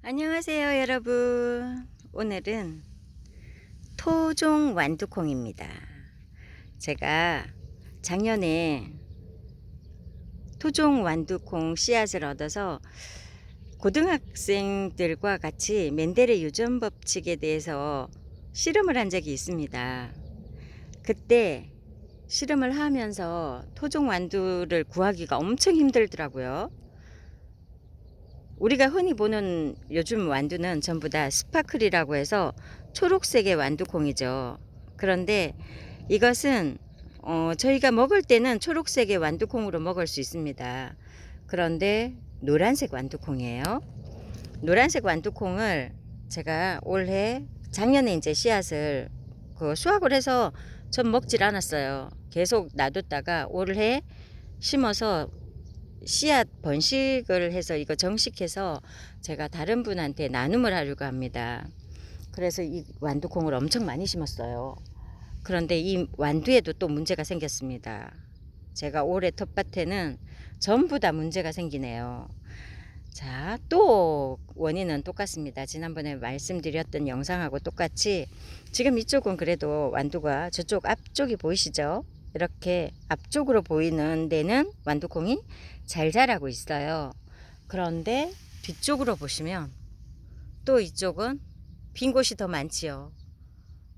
안녕하세요 여러분. 오늘은 토종 완두콩입니다. 제가 작년에 토종 완두콩 씨앗을 얻어서 고등학생들과 같이 멘델의 유전 법칙에 대해서 실험을 한 적이 있습니다. 그때 실험을 하면서 토종 완두를 구하기가 엄청 힘들더라고요 우리가 흔히 보는 요즘 완두는 전부 다 스파클이라고 해서 초록색의 완두콩이죠. 그런데 이것은 어, 저희가 먹을 때는 초록색의 완두콩으로 먹을 수 있습니다. 그런데 노란색 완두콩이에요. 노란색 완두콩을 제가 올해 작년에 이제 씨앗을 그 수확을 해서 전 먹질 않았어요. 계속 놔뒀다가 올해 심어서 씨앗 번식을 해서 이거 정식해서 제가 다른 분한테 나눔을 하려고 합니다. 그래서 이 완두콩을 엄청 많이 심었어요. 그런데 이 완두에도 또 문제가 생겼습니다. 제가 올해 텃밭에는 전부 다 문제가 생기네요. 자, 또 원인은 똑같습니다. 지난번에 말씀드렸던 영상하고 똑같이 지금 이쪽은 그래도 완두가 저쪽 앞쪽이 보이시죠? 이렇게 앞쪽으로 보이는 데는 완두콩이 잘 자라고 있어요. 그런데 뒤쪽으로 보시면 또 이쪽은 빈 곳이 더 많지요.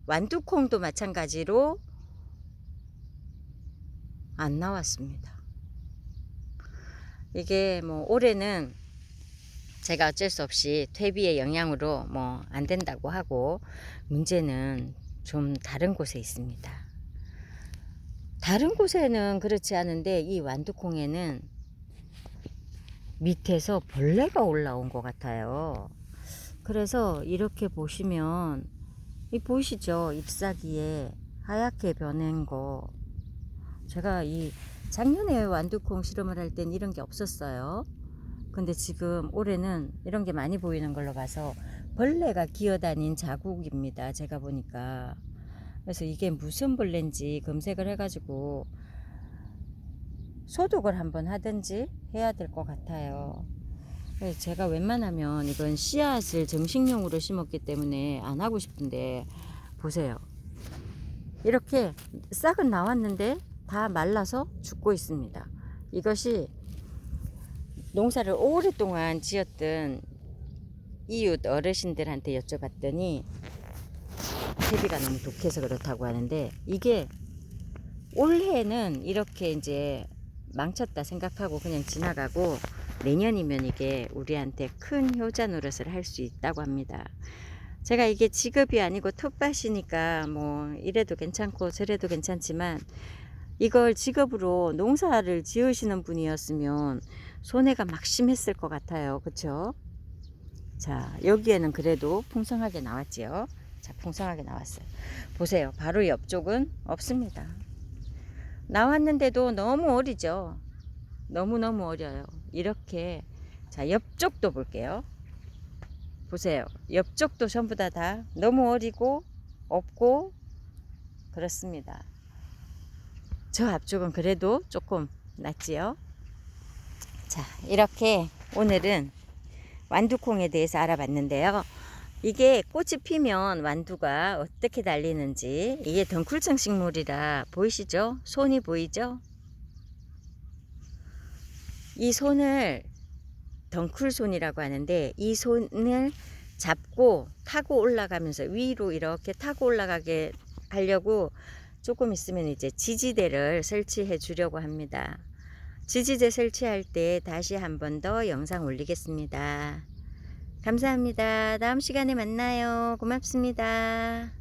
완두콩도 마찬가지로 안 나왔습니다. 이게 뭐 올해는 제가 어쩔 수 없이 퇴비의 영향으로 뭐 안 된다고 하고 문제는 좀 다른 곳에 있습니다. 다른 곳에는 그렇지 않은데 이 완두콩에는 밑에서 벌레가 올라온 것 같아요. 그래서 이렇게 보시면 이 보이시죠? 잎사귀에 하얗게 변한 거. 제가 이 작년에 완두콩 실험을 할 땐 이런 게 없었어요. 근데 지금 올해는 이런 게 많이 보이는 걸로 봐서 벌레가 기어다닌 자국입니다. 제가 보니까. 그래서 이게 무슨 벌레인지 검색을 해가지고 소독을 한번 하든지 해야 될 것 같아요. 제가 웬만하면 이건 씨앗을 정식용으로 심었기 때문에 안 하고 싶은데 보세요. 이렇게 싹은 나왔는데 다 말라서 죽고 있습니다. 이것이 농사를 오랫동안 지었던 이웃 어르신들한테 여쭤봤더니 퇴비가 너무 독해서 그렇다고 하는데 이게 올해는 이렇게 이제 망쳤다 생각하고 그냥 지나가고 내년이면 이게 우리한테 큰 효자 노릇을 할 수 있다고 합니다. 제가 이게 직업이 아니고 텃밭이니까 뭐 이래도 괜찮고 저래도 괜찮지만 이걸 직업으로 농사를 지으시는 분이었으면 손해가 막 심했을 것 같아요. 그쵸? 자, 여기에는 그래도 풍성하게 나왔지요. 자, 풍성하게 나왔어요. 보세요. 바로 옆쪽은 없습니다. 나왔는데도 너무 어리죠. 너무너무 어려요. 이렇게 자 옆쪽도 볼게요. 보세요. 옆쪽도 전부 다, 다 너무 어리고 없고 그렇습니다. 저 앞쪽은 그래도 조금 낫지요. 자 이렇게 오늘은 완두콩에 대해서 알아봤는데요. 이게 꽃이 피면 완두가 어떻게 달리는지 이게 덩쿨청 식물이라 보이시죠? 손이 보이죠? 이 손을 덩쿨손이라고 하는데 이 손을 잡고 타고 올라가면서 위로 이렇게 타고 올라가게 하려고 조금 있으면 이제 지지대를 설치해 주려고 합니다. 지지대 설치할 때 다시 한 번 더 영상 올리겠습니다. 감사합니다. 다음 시간에 만나요. 고맙습니다.